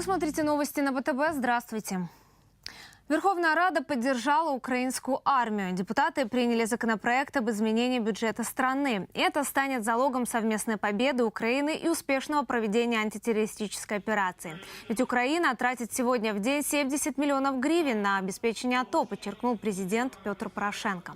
Вы смотрите новости на ВТБ. Здравствуйте. Верховная Рада поддержала украинскую армию. Депутаты приняли законопроект об изменении бюджета страны. Это станет залогом совместной победы Украины и успешного проведения антитеррористической операции. Ведь Украина тратит сегодня в день 70 миллионов гривен на обеспечение АТО, подчеркнул президент Петр Порошенко.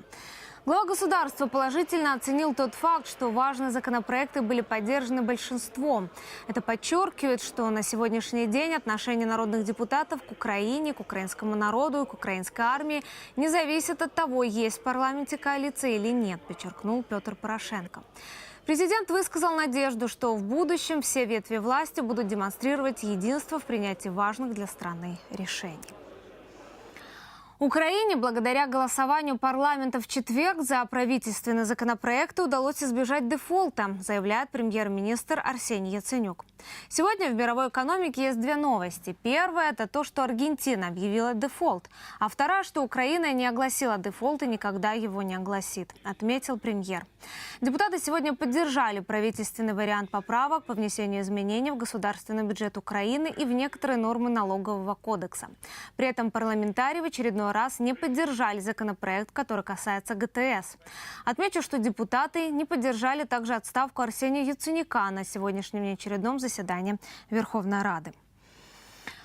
Глава государства положительно оценил тот факт, что важные законопроекты были поддержаны большинством. Это подчеркивает, что на сегодняшний день отношение народных депутатов к Украине, к украинскому народу и к украинской армии не зависит от того, есть в парламенте коалиция или нет, подчеркнул Петр Порошенко. Президент высказал надежду, что в будущем все ветви власти будут демонстрировать единство в принятии важных для страны решений. Украине благодаря голосованию парламента в четверг за правительственные законопроекты удалось избежать дефолта, заявляет премьер-министр Арсений Яценюк. Сегодня в мировой экономике есть две новости. Первая – это то, что Аргентина объявила дефолт. А вторая, что Украина не огласила дефолт и никогда его не огласит, отметил премьер. Депутаты сегодня поддержали правительственный вариант поправок по внесению изменений в государственный бюджет Украины и в некоторые нормы налогового кодекса. При этом парламентарии в очередной раз не поддержали законопроект, который касается ГТС. Отмечу, что депутаты не поддержали также отставку Арсения Яценюка на сегодняшнем неочередном заседании Верховной Рады.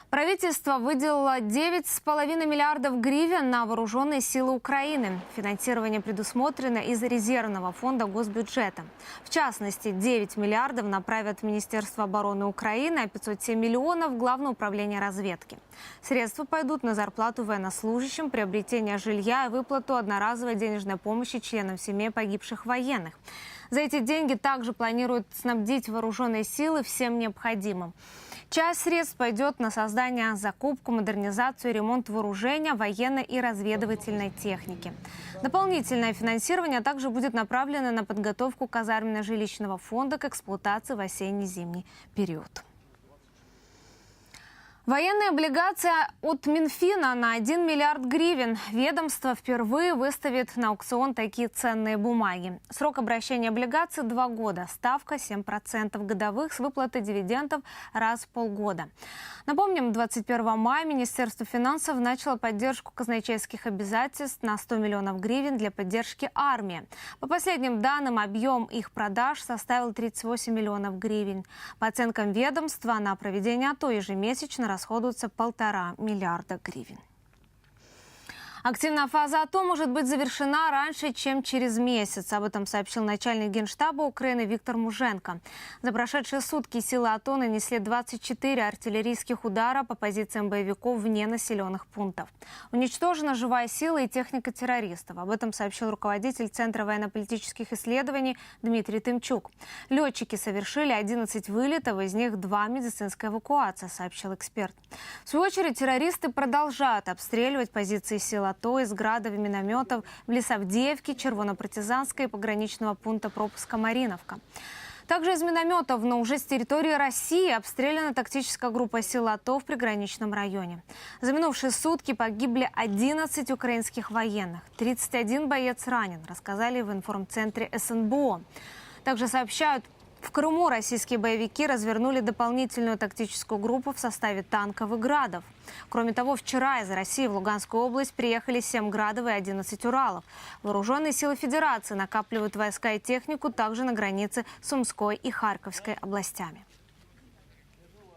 Правительство выделило 9,5 миллиардов гривен на вооруженные силы Украины. Финансирование предусмотрено из резервного фонда госбюджета. В частности, 9 миллиардов направят в Министерство обороны Украины, а 507 миллионов – в Главное управление разведки. Средства пойдут на зарплату военнослужащим, приобретение жилья и выплату одноразовой денежной помощи членам семей погибших военных. За эти деньги также планируют снабдить вооруженные силы всем необходимым. Часть средств пойдет на создание, закупку, модернизацию ремонт вооружения, военной и разведывательной техники. Дополнительное финансирование также будет направлено на подготовку казарменно-жилищного фонда к эксплуатации в осенне-зимний период. Военная облигация от Минфина на 1 миллиард гривен. Ведомство впервые выставит на аукцион такие ценные бумаги. Срок обращения облигаций – 2 года. Ставка 7% годовых с выплатой дивидендов раз в полгода. Напомним, 21 мая Министерство финансов начало поддержку казначейских обязательств на 100 миллионов гривен для поддержки армии. По последним данным, объем их продаж составил 38 миллионов гривен. По оценкам ведомства, на проведение АТО ежемесячно расходуется полтора миллиарда гривен. Активная фаза АТО может быть завершена раньше, чем через месяц. Об этом сообщил начальник генштаба Украины Виктор Муженко. За прошедшие сутки силы АТО нанесли 24 артиллерийских удара по позициям боевиков вне населенных пунктов. Уничтожена живая сила и техника террористов. Об этом сообщил руководитель Центра военно-политических исследований Дмитрий Тымчук. Летчики совершили 11 вылетов, из них два медицинская эвакуация, сообщил эксперт. В свою очередь террористы продолжают обстреливать позиции сил АТО из градов и минометов в Лесавдеевке, Червонопартизанской и пограничного пункта пропуска Мариновка. Также из минометов, но уже с территории России обстреляна тактическая группа сил АТО в приграничном районе. За минувшие сутки погибли 11 украинских военных. 31 боец ранен, рассказали в информцентре СНБО. Также сообщают, в Крыму российские боевики развернули дополнительную тактическую группу в составе танков и градов. Кроме того, вчера из России в Луганскую область приехали 7 градов и 11 Уралов. Вооруженные силы Федерации накапливают войска и технику также на границе Сумской и Харьковской областями.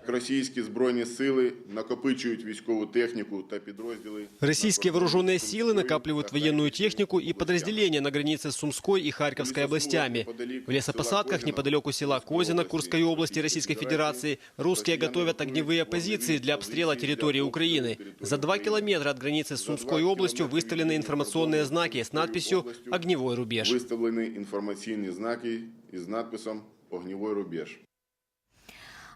Російські збройні сили накопичують військову техніку та підрозділи. Российские вооруженные силы накапливают военную технику и подразделения на границе с Сумской и Харьковской областями. В лесопосадках неподалеку села Козино Курской области Российской Федерации русские готовят огневые позиции для обстрела территории Украины. За два километра от границы с Сумской областью выставлены информационные знаки с надписью «Огневой рубеж». Виставлені інформаційні знаки із надписом «Огнівий рубеж».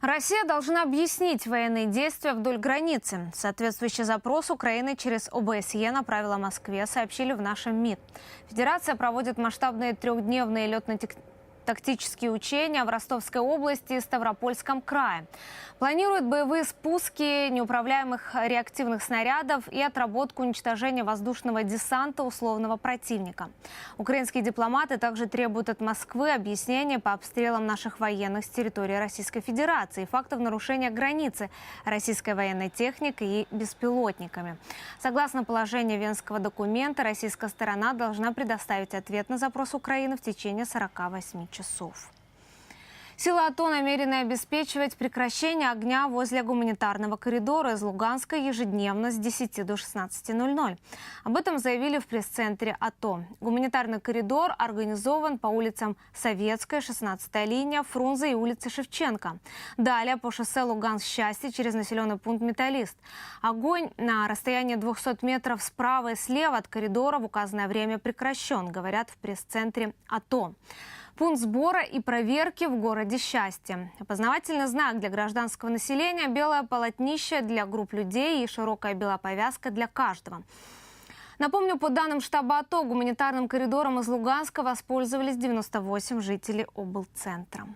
Россия должна объяснить военные действия вдоль границы. Соответствующий запрос Украины через ОБСЕ направила Москве, сообщили в нашем МИД. Федерация проводит масштабные трехдневные летно тактические учения в Ростовской области и Ставропольском крае. Планируют боевые спуски неуправляемых реактивных снарядов и отработку уничтожения воздушного десанта условного противника. Украинские дипломаты также требуют от Москвы объяснения по обстрелам наших военных с территории Российской Федерации и фактов нарушения границы российской военной техникой и беспилотниками. Согласно положению Венского документа, российская сторона должна предоставить ответ на запрос Украины в течение 48 часов. Силы АТО намерены обеспечивать прекращение огня возле гуманитарного коридора из Луганска ежедневно с 10 до 16.00. Об этом заявили в пресс-центре АТО. Гуманитарный коридор организован по улицам Советская, 16-я линия, Фрунзе и улице Шевченко. Далее по шоссе Луганск-Счастье через населенный пункт Металлист. Огонь на расстоянии 200 метров справа и слева от коридора в указанное время прекращен, говорят в пресс-центре АТО. Пункт сбора и проверки в городе Счастье. Опознавательный знак для гражданского населения, белое полотнище для групп людей и широкая белая повязка для каждого. Напомню, по данным штаба АТО, гуманитарным коридором из Луганска воспользовались 98 жителей облцентра.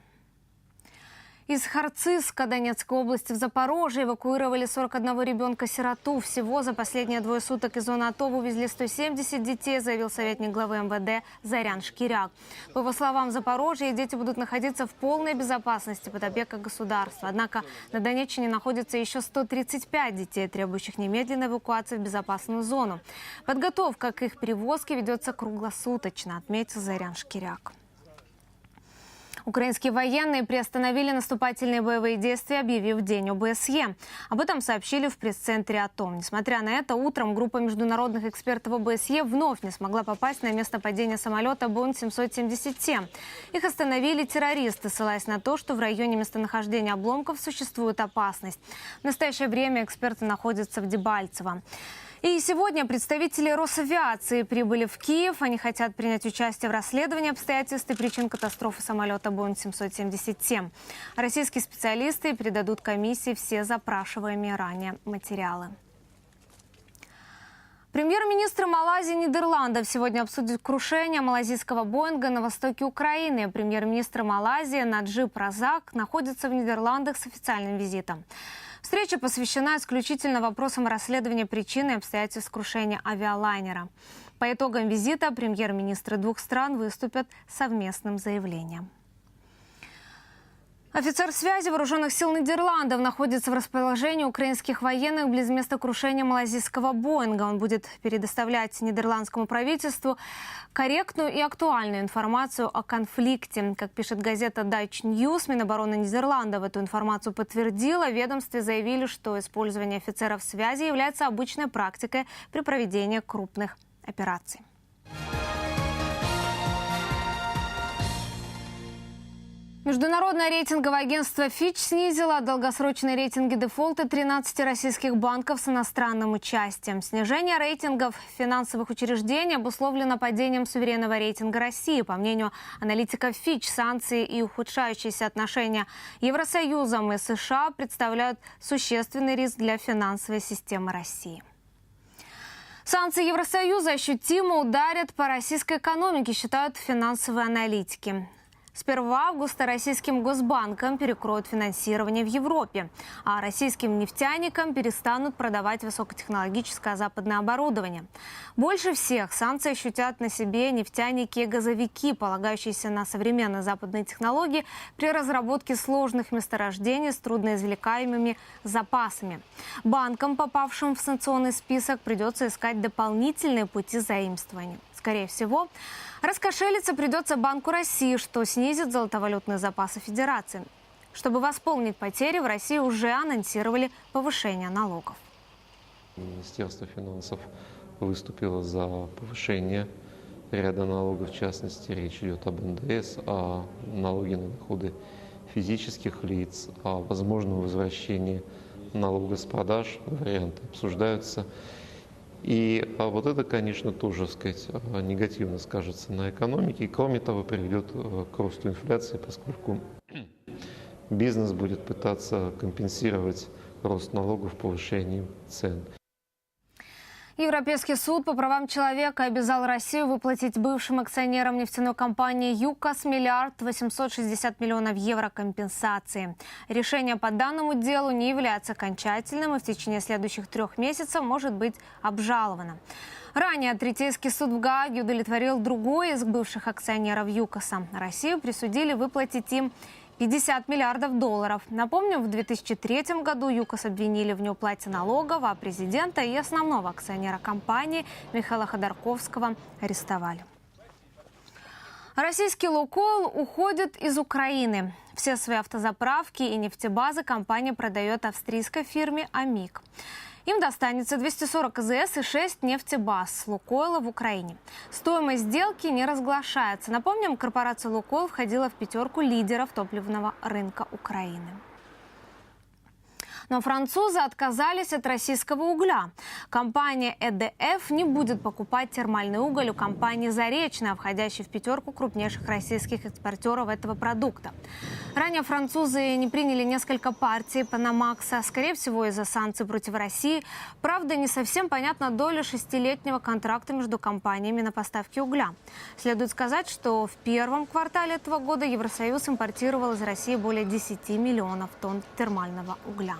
Из Харциска Донецкой области в Запорожье эвакуировали 41 ребенка-сироту. Всего за последние двое суток из зоны АТО вывезли 170 детей, заявил советник главы МВД Зарян Шкиряк. По его словам, в Запорожье дети будут находиться в полной безопасности под опекой государства. Однако на Донеччине находится еще 135 детей, требующих немедленной эвакуации в безопасную зону. Подготовка к их перевозке ведется круглосуточно, отметил Зарян Шкиряк. Украинские военные приостановили наступательные боевые действия, объявив день ОБСЕ. Об этом сообщили в пресс-центре АТО. Несмотря на это, утром группа международных экспертов ОБСЕ вновь не смогла попасть на место падения самолета Боинг-777. Их остановили террористы, ссылаясь на то, что в районе местонахождения обломков существует опасность. В настоящее время эксперты находятся в Дебальцево. И сегодня представители Росавиации прибыли в Киев. Они хотят принять участие в расследовании обстоятельств и причин катастрофы самолета Боинг-777. Российские специалисты передадут комиссии все запрашиваемые ранее материалы. Премьер-министр Малайзии и Нидерландов сегодня обсудит крушение малазийского Боинга на востоке Украины. Премьер-министр Малайзии Наджиб Разак находится в Нидерландах с официальным визитом. Встреча посвящена исключительно вопросам расследования причин и обстоятельств крушения авиалайнера. По итогам визита премьер-министры двух стран выступят совместным заявлением. Офицер связи вооруженных сил Нидерландов находится в расположении украинских военных близ места крушения малазийского Боинга. Он будет предоставлять нидерландскому правительству корректную и актуальную информацию о конфликте. Как пишет газета Dutch News, Минобороны Нидерландов эту информацию подтвердила. Ведомстве заявили, что использование офицеров связи является обычной практикой при проведении крупных операций. Международное рейтинговое агентство Fitch снизило долгосрочные рейтинги дефолта 13 российских банков с иностранным участием. Снижение рейтингов финансовых учреждений обусловлено падением суверенного рейтинга России. По мнению аналитиков Fitch, санкции и ухудшающиеся отношения Евросоюзом и США представляют существенный риск для финансовой системы России. Санкции Евросоюза ощутимо ударят по российской экономике, считают финансовые аналитики. С 1 августа российским госбанкам перекроют финансирование в Европе, а российским нефтяникам перестанут продавать высокотехнологическое западное оборудование. Больше всех санкции ощутят на себе нефтяники и газовики, полагающиеся на современные западные технологии при разработке сложных месторождений с трудноизвлекаемыми запасами. Банкам, попавшим в санкционный список, придется искать дополнительные пути заимствования. Скорее всего, раскошелиться придется Банку России, что снизит золотовалютные запасы Федерации. Чтобы восполнить потери, в России уже анонсировали повышение налогов. Министерство финансов выступило за повышение ряда налогов. В частности, речь идет об НДС, о налоге на доходы физических лиц, о возможном возвращении налога с продаж. Варианты обсуждаются. И а вот это, конечно, тоже, сказать, негативно скажется на экономике. И, кроме того, приведет э, к росту инфляции, поскольку бизнес будет пытаться компенсировать рост налогов повышением цен. Европейский суд по правам человека обязал Россию выплатить бывшим акционерам нефтяной компании ЮКОС миллиард 860 миллионов евро компенсации. Решение по данному делу не является окончательным и в течение следующих трех месяцев может быть обжаловано. Ранее Третейский суд в Гааге удовлетворил другой из бывших акционеров ЮКОСа. Россию присудили выплатить им 50 миллиардов долларов. Напомню, в 2003 году ЮКОС обвинили в неуплате налогов, а президента и основного акционера компании Михаила Ходорковского арестовали. Российский «Лукойл» уходит из Украины. Все свои автозаправки и нефтебазы компания продает австрийской фирме «Амик». Им достанется 240 АЗС и 6 нефтебаз «Лукойла» в Украине. Стоимость сделки не разглашается. Напомним, корпорация «Лукойл» входила в пятерку лидеров топливного рынка Украины. Но французы отказались от российского угля. Компания ЭДФ не будет покупать термальный уголь у компании «Заречная», входящей в пятерку крупнейших российских экспортеров этого продукта. Ранее французы не приняли несколько партий Панамакса, скорее всего, из-за санкций против России. Правда, не совсем понятна доля шестилетнего контракта между компаниями на поставки угля. Следует сказать, что в первом квартале этого года Евросоюз импортировал из России более 10 миллионов тонн термального угля.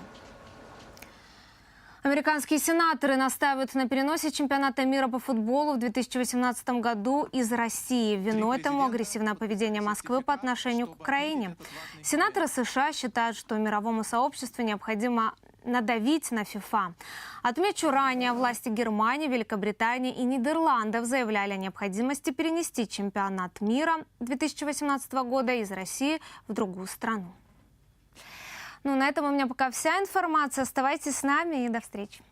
Американские сенаторы настаивают на переносе чемпионата мира по футболу в 2018 году из России. Виной этому агрессивное поведение Москвы по отношению к Украине. Сенаторы США считают, что мировому сообществу необходимо надавить на ФИФА. Отмечу, ранее власти Германии, Великобритании и Нидерландов заявляли о необходимости перенести чемпионат мира 2018 года из России в другую страну. Ну, на этом у меня пока вся информация. Оставайтесь с нами и до встречи.